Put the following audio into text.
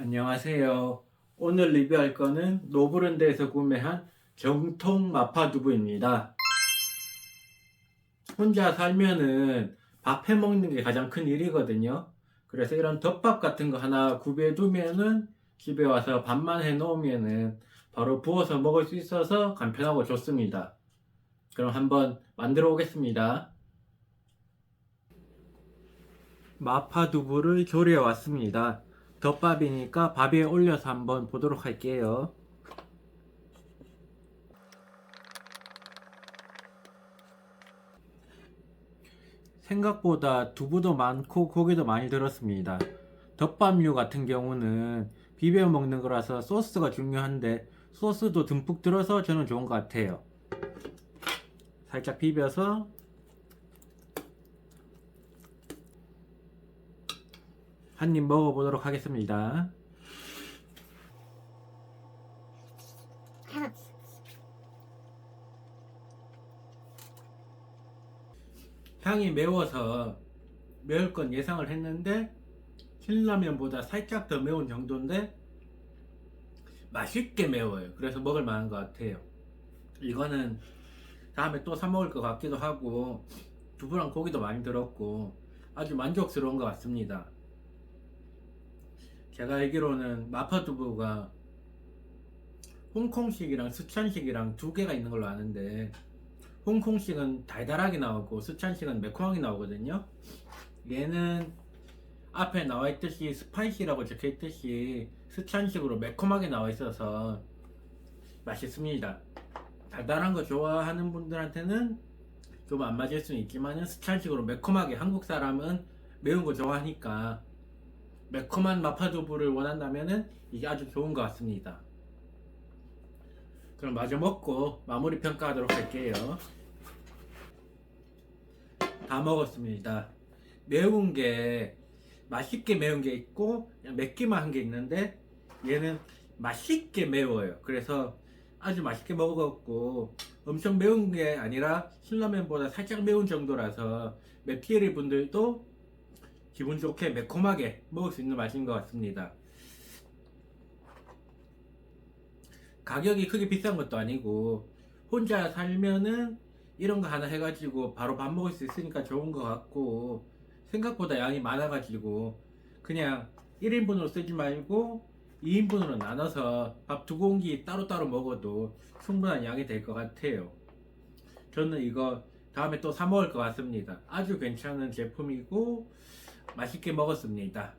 안녕하세요. 오늘 리뷰할 거는 노브랜드에서 구매한 정통 마파두부입니다. 혼자 살면은 밥 해 먹는 게 가장 큰 일이거든요. 그래서 이런 덮밥 같은 거 하나 구비해 두면은 집에 와서 밥만 해 놓으면은 바로 부어서 먹을 수 있어서 간편하고 좋습니다. 그럼 한번 만들어 보겠습니다. 마파두부를 조리해 왔습니다. 덮밥이니까 밥 위에 올려서 한번 보도록 할게요. 생각보다 두부도 많고 고기도 많이 들었습니다. 덮밥류 같은 경우는 비벼 먹는 거라서 소스가 중요한데 소스도 듬뿍 들어서 저는 좋은 것 같아요. 살짝 비벼서 한 입 먹어보도록 하겠습니다. 향이 매워서 매울 건 예상을 했는데 신라면보다 살짝 더 매운 정도인데 맛있게 매워요. 그래서 먹을 만한 것 같아요. 이거는 다음에 또 사 먹을 것 같기도 하고 두부랑 고기도 많이 들었고 아주 만족스러운 것 같습니다. 제가 알기로는 마파두부가 홍콩식이랑 스촨식이랑 두 개가 있는 걸로 아는데 홍콩식은 달달하게 나오고 스촨식은 매콤하게 나오거든요. 얘는 앞에 나와 있듯이 스파이시라고 적혀 있듯이 스촨식으로 매콤하게 나와 있어서 맛있습니다. 달달한 거 좋아하는 분들한테는 좀 안 맞을 수는 있지만은 스촨식으로 매콤하게 한국 사람은 매운 거 좋아하니까 매콤한 마파두부를 원한다면은 이게 아주 좋은 것 같습니다. 그럼 마저 먹고 마무리 평가하도록 할게요. 다 먹었습니다. 매운 게 맛있게 매운 게 있고 맵기만 한 게 있는데 얘는 맛있게 매워요. 그래서 아주 맛있게 먹었고 엄청 매운 게 아니라 신라면보다 살짝 매운 정도라서 맵피에리 분들도 기분 좋게 매콤하게 먹을 수 있는 맛인 것 같습니다. 가격이 크게 비싼 것도 아니고 혼자 살면은 이런 거 하나 해가지고 바로 밥 먹을 수 있으니까 좋은 것 같고 생각보다 양이 많아가지고 그냥 1인분으로 쓰지 말고 2인분으로 나눠서 밥 두 공기 따로따로 먹어도 충분한 양이 될 것 같아요. 저는 이거 다음에 또 사 먹을 것 같습니다. 아주 괜찮은 제품이고 맛있게 먹었습니다.